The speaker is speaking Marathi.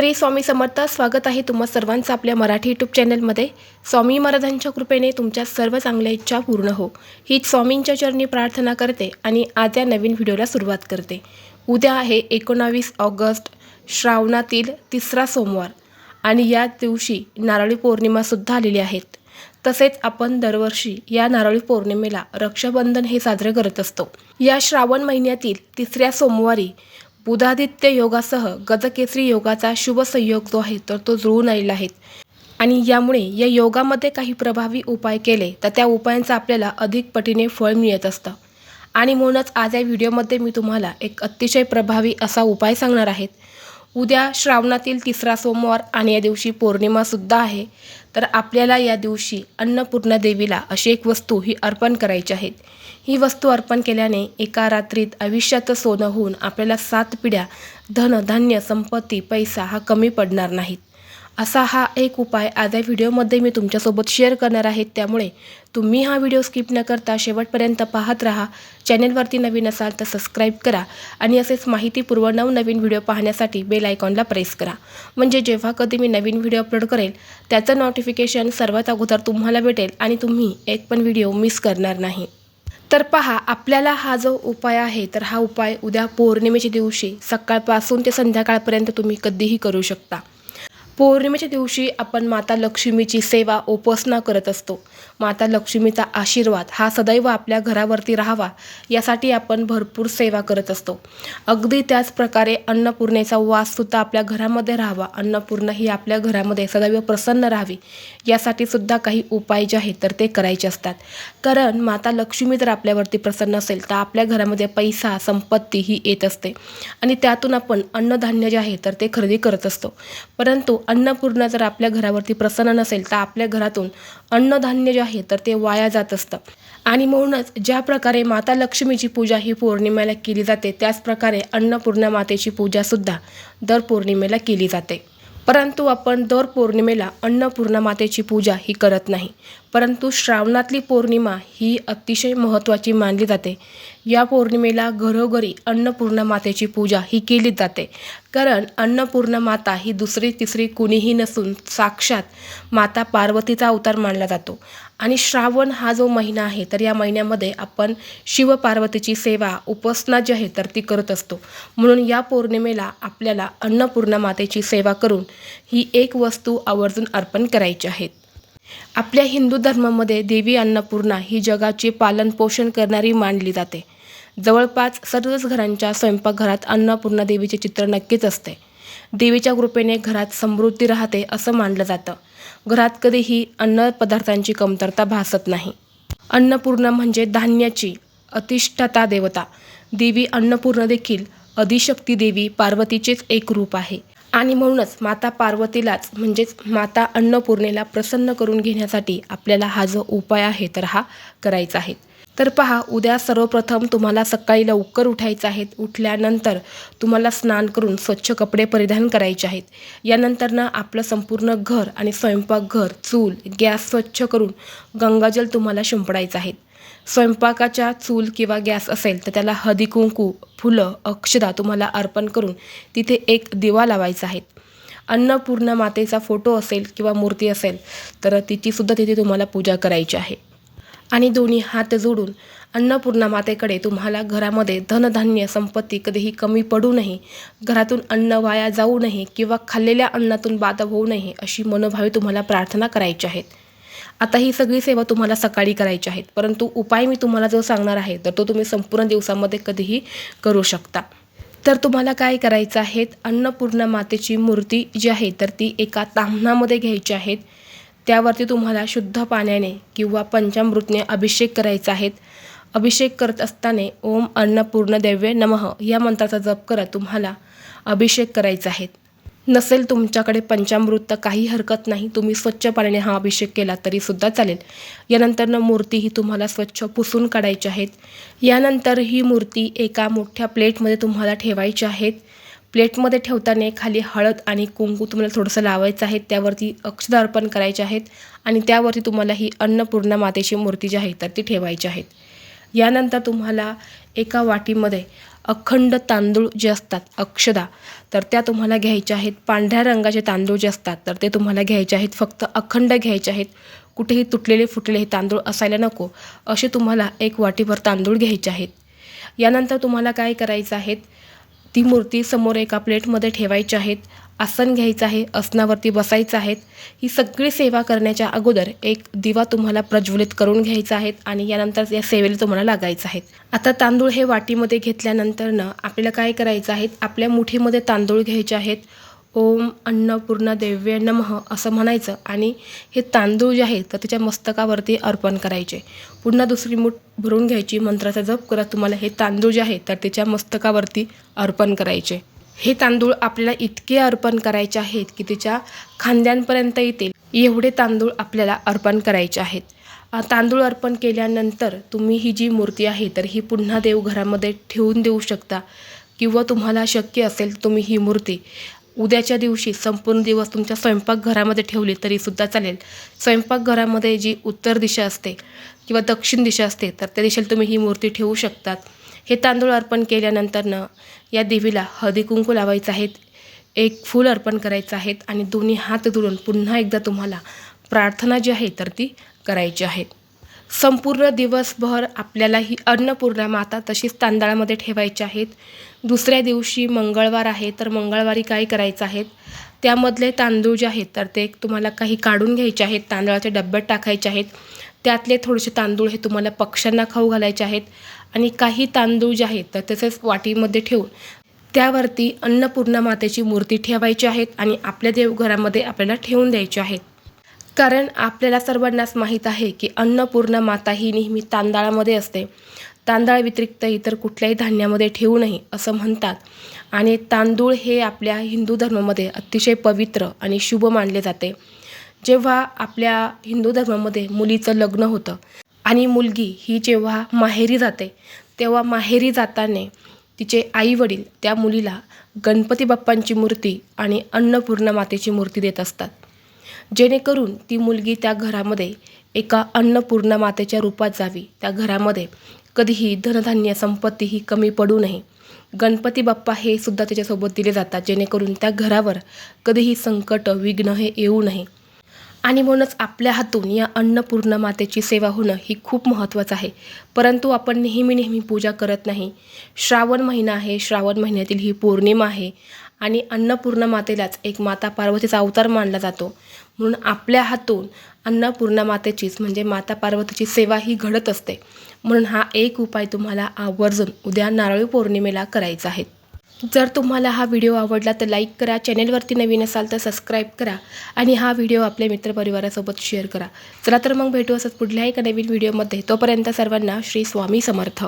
श्री स्वामी समर्थ स्वागत आहे तुम्हा सर्वांचं आपल्या मराठी यूट्यूब चॅनलमध्ये स्वामी महाराजांच्या कृपेने तुमच्या सर्व चांगल्या इच्छा पूर्ण हो. हीच स्वामींच्या चरणी प्रार्थना करते आणि आज या नवीन व्हिडिओला सुरुवात करते. उद्या आहे एकोणावीस ऑगस्ट श्रावणातील तिसरा सोमवार आणि या दिवशी नारळी पौर्णिमासुद्धा आलेली आहेत. तसेच आपण दरवर्षी या नारळी पौर्णिमेला रक्षाबंधन हे साजरे करत असतो. या श्रावण महिन्यातील तिसऱ्या सोमवारी बुधादित्य योगासह गजकेसरी योगाचा शुभ संयोग जो आहे तर तो जुळून आलेला आहे. आणि यामुळे या योगामध्ये काही प्रभावी उपाय केले तर त्या उपायांचं आपल्याला अधिक पटीने फळ मिळत असतं. आणि म्हणूनच आज या व्हिडिओमध्ये मी तुम्हाला एक अतिशय प्रभावी असा उपाय सांगणार आहेत उद्या श्रावणातील तिसरा सोमवार आणि या दिवशी पौर्णिमासुद्धा आहे. तर आपल्याला या दिवशी अन्नपूर्णा देवीला अशी एक वस्तू ही अर्पण करायची आहेत ही वस्तू अर्पण केल्याने एका रात्रीत आयुष्याचं सोनं होऊन आपल्याला सात पिढ्या धन धान्य संपत्ती पैसा हा कमी पडणार नाहीत. असा हा एक उपाय आज या व्हिडिओमध्ये मी तुमच्यासोबत शेअर करणार आहे. त्यामुळे तुम्ही हा व्हिडिओ स्किप न करता शेवटपर्यंत पाहत राहा. चॅनेलवरती नवीन असाल तर सबस्क्राईब करा आणि असेच माहितीपूर्व नवनवीन व्हिडिओ पाहण्यासाठी बेल आयकॉनला प्रेस करा. म्हणजे जेव्हा कधी मी नवीन व्हिडिओ अपलोड करेल त्याचं नोटिफिकेशन सर्वात अगोदर तुम्हाला भेटेल आणि तुम्ही एक पण व्हिडिओ मिस करणार नाही. तर पहा आपल्याला हा जो उपाय आहे तर हा उपाय उद्या पौर्णिमेच्या दिवशी सकाळपासून ते संध्याकाळपर्यंत तुम्ही कधीही करू शकता. पौर्णिमेच्या दिवशी आपण माता लक्ष्मीची सेवा उपासना करत असतो. माता लक्ष्मीचा आशीर्वाद हा सदैव आपल्या घरावरती राहावा यासाठी आपण भरपूर सेवा करत असतो. अगदी त्याच प्रकारे अन्नपूर्णेचा वाससुद्धा आपल्या घरामध्ये राहावा. अन्नपूर्ण ही आपल्या घरामध्ये सदैव प्रसन्न राहावी यासाठी सुद्धा काही उपाय जे आहेत तर ते करायचे असतात. कारण माता लक्ष्मी जर आपल्यावरती प्रसन्न असेल तर आपल्या घरामध्ये पैसा संपत्ती ही येत असते. आणि त्यातून आपण अन्नधान्य जे आहे तर ते खरेदी करत असतो. परंतु अन्नपूर्णा जर आपल्या घरावरती प्रसन्न नसेल तर आपल्या घरातून अन्नधान्य जे आहे तर ते वाया जात असतं. आणि म्हणूनच ज्या प्रकारे माता लक्ष्मीची पूजा ही पौर्णिमेला केली जाते त्याचप्रकारे अन्नपूर्णा मातेची पूजासुद्धा दर पौर्णिमेला केली जाते. परंतु आपण दर पौर्णिमेला अन्नपूर्णा मातेची पूजा ही करत नाही. परंतु श्रावणातली पौर्णिमा ही अतिशय महत्त्वाची मानली जाते. या पौर्णिमेला घरोघरी अन्नपूर्णा मातेची पूजा ही केली जाते. कारण अन्नपूर्णा माता ही दुसरी तिसरी कुणीही नसून साक्षात माता पार्वतीचा अवतार मानला जातो. आणि श्रावण हा जो महिना आहे तर या महिन्यामध्ये आपण शिवपार्वतीची सेवा उपासना जी आहे तर ती करत असतो. म्हणून या पौर्णिमेला आपल्याला अन्नपूर्णा मातेची सेवा करून ही एक वस्तू आवर्जून अर्पण करायची आहेत आपल्या हिंदू धर्मामध्ये देवी अन्नपूर्णा ही जगाचे पालनपोषण करणारी मानली जाते. जवळपास सर्वच घरांच्या स्वयंपाकघरात अन्नपूर्णा देवीचे चित्र नक्कीच असते. देवीच्या कृपेने घरात समृद्धी राहते असं मानलं जातं. घरात कधीही अन्न पदार्थांची कमतरता भासत नाही. अन्नपूर्णा म्हणजे धान्याची अतिष्ठता देवता. देवी अन्नपूर्ण देखील अधिशक्ती देवी पार्वतीचेच एक रूप आहे. आणि म्हणूनच माता पार्वतीलाच म्हणजेच माता अन्नपूर्णेला प्रसन्न करून घेण्यासाठी आपल्याला हा जो उपाय आहे तर हा करायचा आहे. तर पहा उद्या सर्वप्रथम तुम्हाला सकाळी लवकर उठायचं आहे उठल्यानंतर तुम्हाला स्नान करून स्वच्छ कपडे परिधान करायचे आहेत. यानंतरनं आपलं संपूर्ण घर आणि स्वयंपाकघर चूल गॅस स्वच्छ करून गंगाजल तुम्हाला शिंपडायचं आहे. स्वयंपाकाच्या चूल किंवा गॅस असेल तर त्याला हळदी कुंकू फुलं अक्षदा तुम्हाला अर्पण करून तिथे एक दिवा लावायचा आहे. अन्नपूर्ण मातेचा फोटो असेल किंवा मूर्ती असेल तर तिचीसुद्धा तिथे तुम्हाला पूजा करायची आहे. आणि दोन्ही हात जोडून अन्नपूर्णा मातेकडे तुम्हाला घरामध्ये धनधान्य संपत्ती कधीही कमी पडू नये घरातून अन्न वाया जाऊ नये किंवा खाल्लेल्या अन्नातून बाद होऊ नये अशी मनोभावे तुम्हाला प्रार्थना करायची आहेत. आता ही सगळी सेवा तुम्हाला सकाळी करायची आहेत परंतु उपाय मी तुम्हाला जो सांगणार आहे तर तो तुम्ही संपूर्ण दिवसामध्ये कधीही करू शकता. तर तुम्हाला काय करायचं आहे? अन्नपूर्णा मातेची मूर्ती जी आहे तर ती एका ताम्हणामध्ये घ्यायची आहेत त्यावरती तुम्हाला शुद्ध पाण्याने किंवा पंचामृतने अभिषेक करायचा आहे. अभिषेक करत असताना ओम अन्नपूर्ण देव्य नमः या मंत्राचा जप करत तुम्हाला अभिषेक करायचा आहे. नसेल तुमच्याकडे पंचामृत तर काही हरकत नाही. तुम्ही स्वच्छ पाण्याने हा अभिषेक केला तरीसुद्धा चालेल. यानंतरनं मूर्ती ही तुम्हाला स्वच्छ पुसून काढायची आहेत. यानंतर ही मूर्ती एका मोठ्या प्लेटमध्ये तुम्हाला ठेवायची आहेत. प्लेटमध्ये ठेवताना खाली हळद आणि कुंकू तुम्हाला थोडंसं लावायचं आहे त्यावरती अक्षदा अर्पण करायचे आहेत आणि त्यावरती तुम्हाला ही अन्नपूर्णा मातेची मूर्ती जी आहे तर ती ठेवायची आहेत. यानंतर तुम्हाला एका वाटीमध्ये अखंड तांदूळ जे असतात अक्षदा तर त्या तुम्हाला घ्यायच्या आहेत. पांढऱ्या रंगाचे तांदूळ जे असतात तर ते तुम्हाला घ्यायचे आहेत. फक्त अखंड घ्यायचे आहेत. कुठेही तुटलेले फुटलेले हे तांदूळ असायला नको असे तुम्हाला एक वाटीभर तांदूळ घ्यायचे आहेत. यानंतर तुम्हाला काय करायचं आहेत ती मूर्ती समोर एका प्लेटमध्ये ठेवायची आहेत आसन घ्यायचं आहे आसनावरती बसायचं आहेत. ही सगळी सेवा करण्याच्या अगोदर एक दिवा तुम्हाला प्रज्वलित करून घ्यायचा आहे आणि यानंतर या सेवेला तुम्हाला लागायचं आहे. आता तांदूळ हे वाटीमध्ये घेतल्यानंतरनं आपल्याला काय करायचं आहे? आपल्या मुठीमध्ये तांदूळ घ्यायचे आहेत. ओम अन्नपूर्णा देव्य नमः असं म्हणायचं. आणि हे तांदूळ जे आहेत तर त्याच्या मस्तकावरती अर्पण करायचे. पुन्हा दुसरी मूठ भरून घ्यायची मंत्राचा जप करत तुम्हाला हे तांदूळ जे आहेत तर त्याच्या मस्तकावरती अर्पण करायचे. हे तांदूळ आपल्याला इतके अर्पण करायचे आहेत की त्याच्या खांद्यांपर्यंत येतील. एवढे तांदूळ आपल्याला अर्पण करायचे आहेत. तांदूळ अर्पण केल्यानंतर तुम्ही ही जी मूर्ती आहे तर ही पुन्हा देवघरामध्ये ठेवून देऊ शकता. किंवा तुम्हाला शक्य असेल तुम्ही ही मूर्ती उद्याच्या दिवशी संपूर्ण दिवस तुमच्या स्वयंपाकघरामध्ये ठेवली तरीसुद्धा चालेल. स्वयंपाकघरामध्ये जी उत्तर दिशा असते किंवा दक्षिण दिशा असते तर त्या दिशेला तुम्ही ही मूर्ती ठेवू शकतात. हे तांदूळ अर्पण केल्यानंतरनं या देवीला हळदी कुंकू लावायचं आहेत एक फूल अर्पण करायचं आहेत आणि दोन्ही हात धरून पुन्हा एकदा तुम्हाला प्रार्थना जी आहे तर ती करायची आहे. संपूर्ण दिवसभर आपल्याला ही अन्नपूर्णा माता तशीच तांदळामध्ये ठेवायची आहेत. दुसऱ्या दिवशी मंगळवार आहे तर मंगळवारी काय करायचं आहेत? त्यामधले तांदूळ जे आहेत तर ते तुम्हाला काही काढून घ्यायचे आहेत तांदळाच्या डब्यात टाकायचे आहेत. त्यातले थोडेसे तांदूळ हे तुम्हाला पक्ष्यांना खाऊ घालायचे आहेत आणि काही तांदूळ जे आहेत तर तसेच वाटीमध्ये ठेवून त्यावरती अन्नपूर्णा मातेची मूर्ती ठेवायची आहेत आणि आपल्या देवघरामध्ये आपल्याला ठेवून द्यायची आहेत. कारण आपल्याला सर्वांनाच माहीत आहे की अन्नपूर्णा माता ही नेहमी तांदळामध्ये असते. तांदळा व्यतिरिक्त इतर कुठल्याही धान्यामध्ये ठेवू नये असं म्हणतात. आणि तांदूळ हे आपल्या हिंदू धर्मामध्ये अतिशय पवित्र आणि शुभ मानले जाते. जेव्हा आपल्या हिंदू धर्मामध्ये मुलीचं लग्न होतं आणि मुलगी ही जेव्हा माहेरी जाते तेव्हा माहेरी जाताना तिचे आई वडील त्या मुलीला गणपती बाप्पांची मूर्ती आणि अन्नपूर्णा मातेची मूर्ती देत असतात. जेणेकरून ती मुलगी त्या घरामध्ये एका अन्नपूर्णा मातेच्या रूपात जावी. त्या घरामध्ये कधीही धनधान्य संपत्ती ही कमी पडू नये. गणपती बाप्पा हे सुद्धा त्याच्यासोबत दिले जातात जेणेकरून त्या घरावर कधीही संकट विघ्न हे येऊ नये. आणि म्हणूनच आपल्या हातून या अन्नपूर्णा मातेची सेवा होणं ही खूप महत्त्वाचं आहे. परंतु आपण नेहमी नेहमी पूजा करत नाही. श्रावण महिना आहे श्रावण महिन्यातील ही पौर्णिमा आहे. आणि अन्नपूर्णा मातेलाच एक माता पार्वतीचा अवतार मानला जातो. म्हणून आपल्या हातून अन्नपूर्णा मातेचीच म्हणजे माता पार्वतीची सेवा ही घडत असते. म्हणून हा एक उपाय तुम्हाला आवर्जून उद्या नारळी पौर्णिमेला करायचा आहे. जर तुम्हाला हा व्हिडिओ आवडला तर लाईक करा चॅनेलवरती नवीन असाल तर सबस्क्राईब करा आणि हा व्हिडिओ आपल्या मित्रपरिवारासोबत शेअर करा. चला तर मग भेटू असंच पुढल्या एका नवीन व्हिडिओमध्ये. तोपर्यंत सर्वांना श्री स्वामी समर्थ.